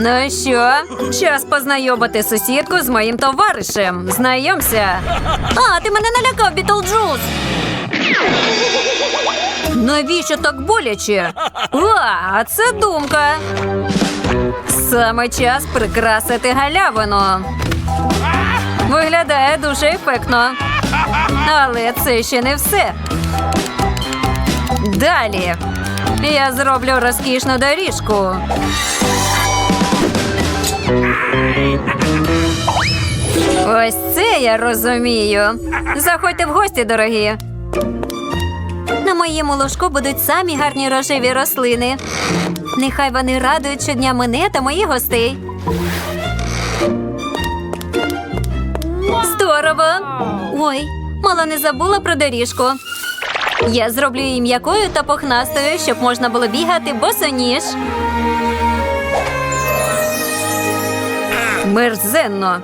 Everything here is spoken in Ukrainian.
Ну що, час познайомити сусідку з моїм товаришем. Знайомся. А, ти мене налякав, Бітлджус. Навіщо так боляче? О, а це думка. Саме час прикрасити галявину. Виглядає дуже ефектно. Але це ще не все. Далі я зроблю розкішну доріжку. Ось це я розумію. Заходьте в гості, дорогі. На моєму ложку будуть самі гарні рожеві рослини. Нехай вони радують щодня мене та моїх гостей. Здорово! Ой, мало не забула про доріжку. Я зроблю її м'якою та похнастою, щоб можна було бігати босоніж. Мерзенно.